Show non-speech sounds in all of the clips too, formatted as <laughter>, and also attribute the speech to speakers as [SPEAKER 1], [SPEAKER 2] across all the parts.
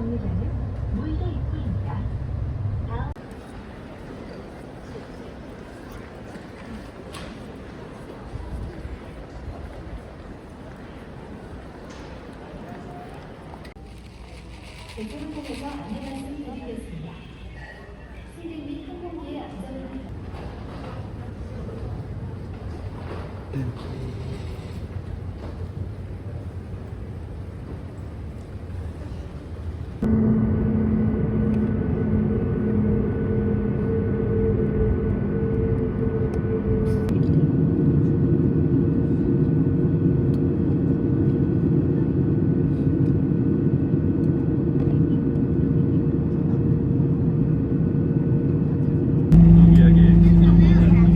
[SPEAKER 1] 정류장은 무의도
[SPEAKER 2] 입구입니다야기에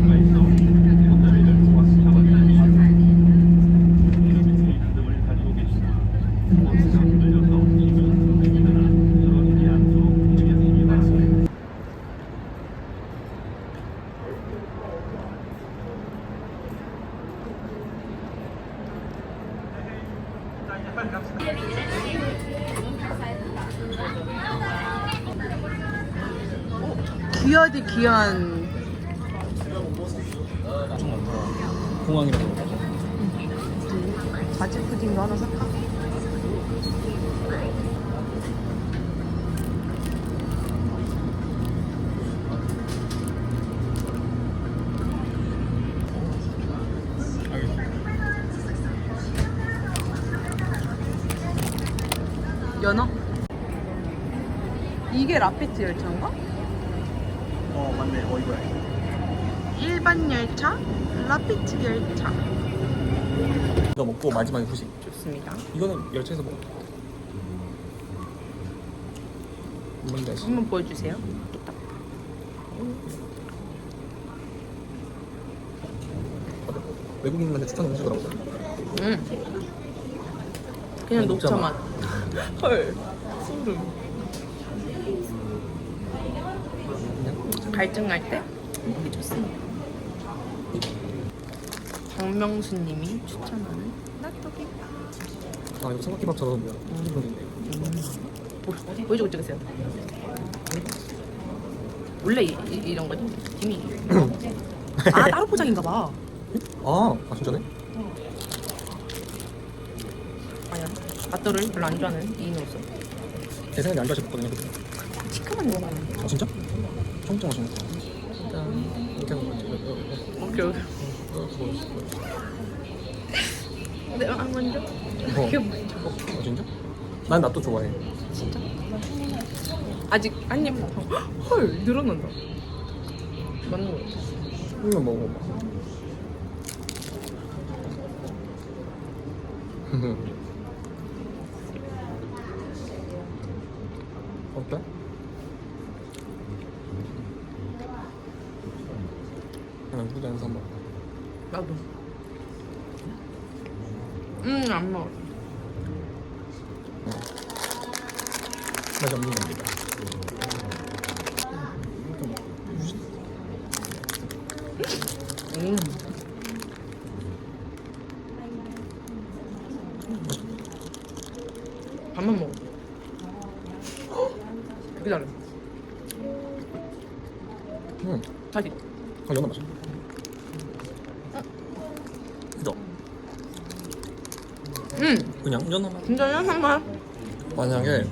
[SPEAKER 2] 수가 있어 손잡이를 고맙게 잡아주시고 이러면서 등을 가지고 계시다 버스가 흔들려서 지금 그러나 쓰러지지 않도록 주의하시기 바랍니다
[SPEAKER 3] 귀하디 귀한.
[SPEAKER 4] 공항이라고.
[SPEAKER 3] 바질 푸딩도 하나 살까? 연어? 이게 라피트 열차인가?
[SPEAKER 4] 어 맞네 어 이거야
[SPEAKER 3] 일반 열차, 라피트 열차.
[SPEAKER 4] 이거 먹고 마지막에 후식
[SPEAKER 3] 좋습니다.
[SPEAKER 4] 이거는 열차에서 먹어 뭔지?
[SPEAKER 3] 한번 보여주세요.
[SPEAKER 4] 외국인한테 추천 음식이라고
[SPEAKER 3] 음. 그냥 녹차 맛. 헐. 소름. 갈증 날때 먹기 좋습니다. 박명수님이 추천하는 낫떡이.
[SPEAKER 4] 아 이거 삼각김밥처럼
[SPEAKER 3] 보- 보여주고 찍으세요. 원래 이, 이, 런 거지? 김이. <laughs> 아 따로 포장인가 봐.
[SPEAKER 4] 아, 아 진짜네?
[SPEAKER 3] 낫또를 별로 안 좋아하는 이인으로서.
[SPEAKER 4] 제 생각에 안 좋아하셨거든요 그때
[SPEAKER 3] 시큼한 거 많은데.
[SPEAKER 4] 아 진짜? 청청 하시는 거 일단 이렇게 거지
[SPEAKER 3] 오케이 오케이. 내가 네, 한 먼저.
[SPEAKER 4] 어.
[SPEAKER 3] 그게 먼저.
[SPEAKER 4] 아 진짜? 난 나 또 좋아해
[SPEAKER 3] 진짜? 아직 한 입. 헐 늘어난다. 맞는 거 같아.
[SPEAKER 4] 이거 먹어봐 <laughs> 어때? 그냥 후대 한번
[SPEAKER 3] 나도. 음, 안 먹어.
[SPEAKER 4] 맛이 없는 겁니다
[SPEAKER 3] 음. 밥만 먹어. 되게 잘해.
[SPEAKER 4] 응
[SPEAKER 3] 다시.
[SPEAKER 4] 아 연어 맛이 그죠?
[SPEAKER 3] 음,
[SPEAKER 4] 그냥 연어 맛
[SPEAKER 3] 진짜 연한 맛.
[SPEAKER 4] 만약에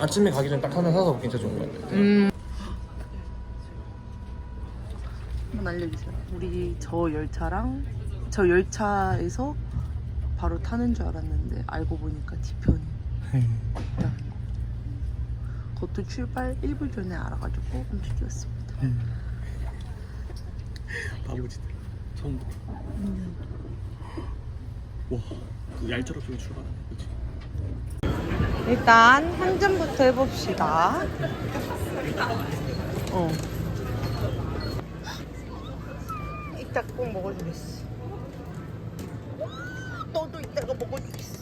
[SPEAKER 4] 아침에 가기 전에 딱 하나 사서 먹기 진짜 좋은 것 같아
[SPEAKER 3] 음. 한번 알려주세요. 우리 저 열차랑 저 열차에서 바로 타는 줄 알았는데 알고 보니까 뒤편이 있다. <laughs> 그것도 출발 1분 전에 알아가지고 움직였습니다.
[SPEAKER 4] 바보지 처음 봐. 와, 그 얄짤없이 출발하네, 그치?
[SPEAKER 3] 일단 한 잔부터 해봅시다. 어. 이따 꼭 먹어주겠어. 너도 이따가 먹어주겠어.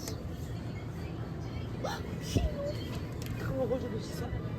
[SPEAKER 3] 먹어. 먹어주고 있어?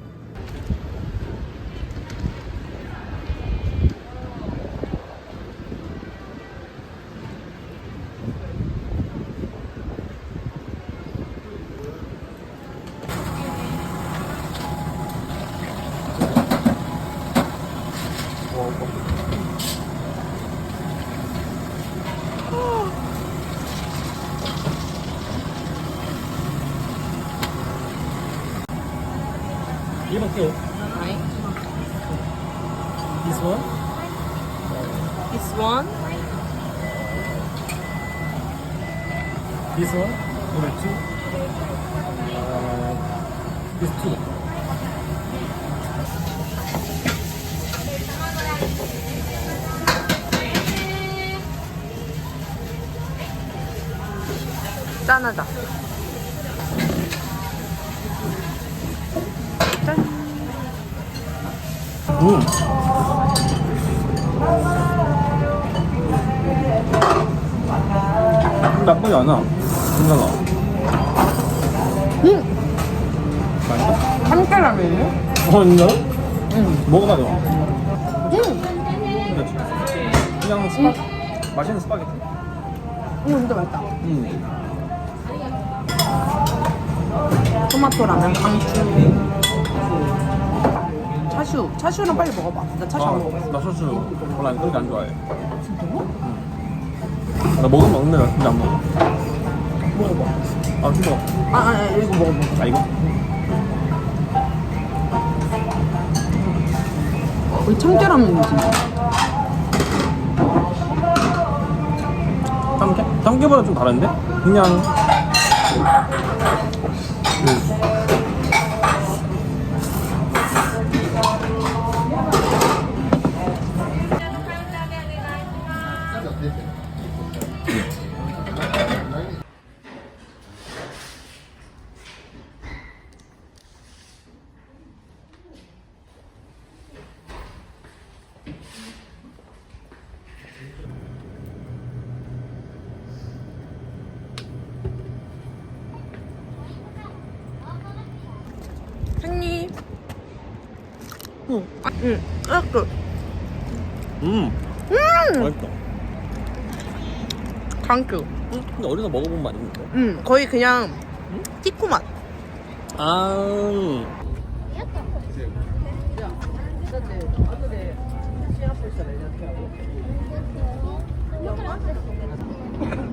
[SPEAKER 4] This one?
[SPEAKER 3] This one?
[SPEAKER 4] This one? Number two? Uh, this two.
[SPEAKER 3] 짠하다. 짠.
[SPEAKER 4] 음. 나쁘지 않아. 괜찮아.
[SPEAKER 3] 음!
[SPEAKER 4] 맛있다.
[SPEAKER 3] 참깨라면이요?
[SPEAKER 4] 어, 진짜?
[SPEAKER 3] 응.
[SPEAKER 4] 먹어봐, 너.
[SPEAKER 3] 음!
[SPEAKER 4] 그냥 스파, 맛있는 스파게티.
[SPEAKER 3] 이거 진짜 맛있다.
[SPEAKER 4] 음.
[SPEAKER 3] 토마토 라면 강추. 차슈. 차슈는 빨리 먹어봐. 나 차슈 안 먹어봤어.
[SPEAKER 4] 나 소스 별로 안, 그렇게 안 좋아해. 나 먹으면 먹는데 나 진짜 안 먹어.
[SPEAKER 3] 먹어봐.
[SPEAKER 4] 아, 진짜.
[SPEAKER 3] 아, 아, 아, 이거 먹어봐.
[SPEAKER 4] 아, 이거?
[SPEAKER 3] 거의 참깨라면이지.
[SPEAKER 4] 삼계? 삼계보다 좀 다른데? 그냥
[SPEAKER 3] 응. 아, 응. 아, 그.
[SPEAKER 4] 음. 맛있다.
[SPEAKER 3] 강추.
[SPEAKER 4] 근데 어디서 먹어본 맛 있는데?
[SPEAKER 3] 응. 거의 그냥 티코 맛.
[SPEAKER 4] 아. <laughs>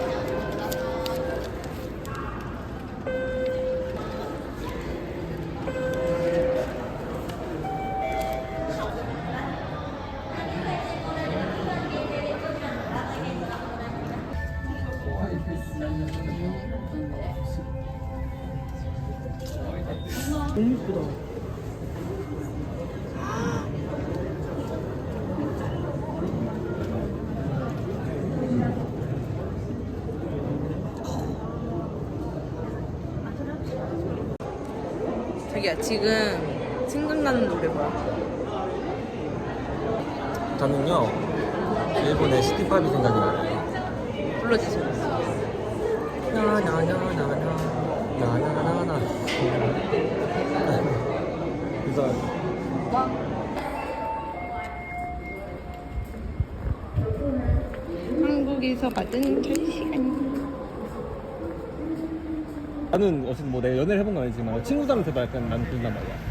[SPEAKER 3] 예쁘다. 자기야 지금 생각나는 노래 뭐야?
[SPEAKER 4] 저는요, 일본의 시티팝이 생각이 나요.
[SPEAKER 3] 불러주세요. 나나나나나
[SPEAKER 4] 나나나나. 그래서
[SPEAKER 3] 한국에서 받은 결시간.
[SPEAKER 4] 나는 어쨌든 뭐 내가 연애를 해본 건 아니지만 친구들한테 막 약간 나는 그런단 말이야.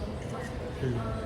[SPEAKER 3] 미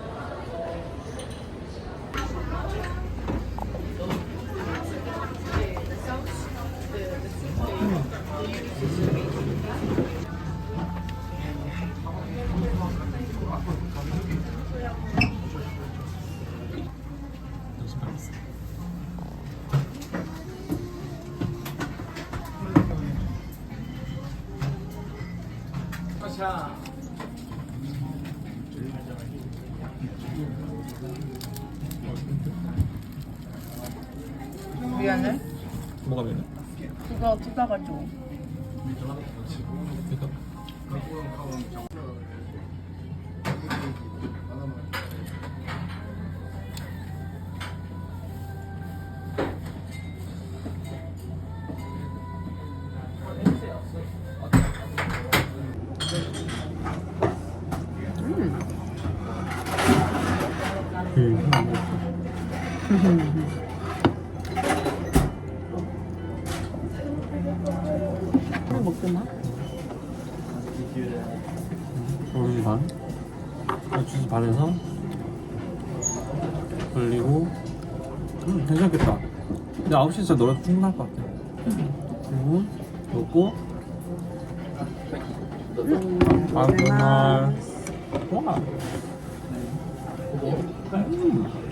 [SPEAKER 3] 뜯어가지 먹더나?
[SPEAKER 4] 오렌지 반. 아, 주스 반에서 걸리고. 음, 괜찮겠다. 근데 9시 진짜 너랑 충분할 것 같아. 그리고 먹고. 아, 그날. 와. 음. 음.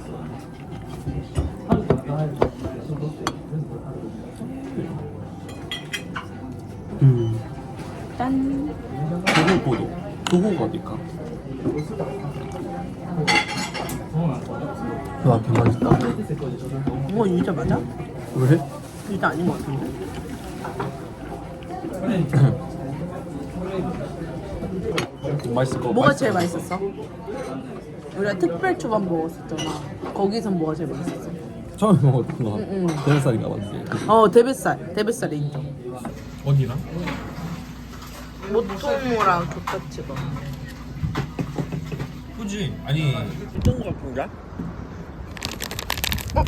[SPEAKER 4] 도곡보도. 도곡 어디까? 와, 개 맛있다.
[SPEAKER 3] 이거 유자 맞아?
[SPEAKER 4] 왜?
[SPEAKER 3] 유자 아닌 것 같은데.
[SPEAKER 4] 맛있을 거
[SPEAKER 3] 뭐가
[SPEAKER 4] 맛있을
[SPEAKER 3] 제일
[SPEAKER 4] 것
[SPEAKER 3] 맛있었어? 우리가 특별 초밥 먹었었잖아. 거기선 뭐가 제일 맛있었어?
[SPEAKER 4] 처음에 먹었던 거.
[SPEAKER 3] 응, 응.
[SPEAKER 4] 대살인가 봤지.
[SPEAKER 3] 어, 대뱃살. 대뱃살 인정.
[SPEAKER 4] 어디랑?
[SPEAKER 3] 모토모랑 족자치가.
[SPEAKER 4] 그지 아니
[SPEAKER 3] 어떤 거 같은데? 어?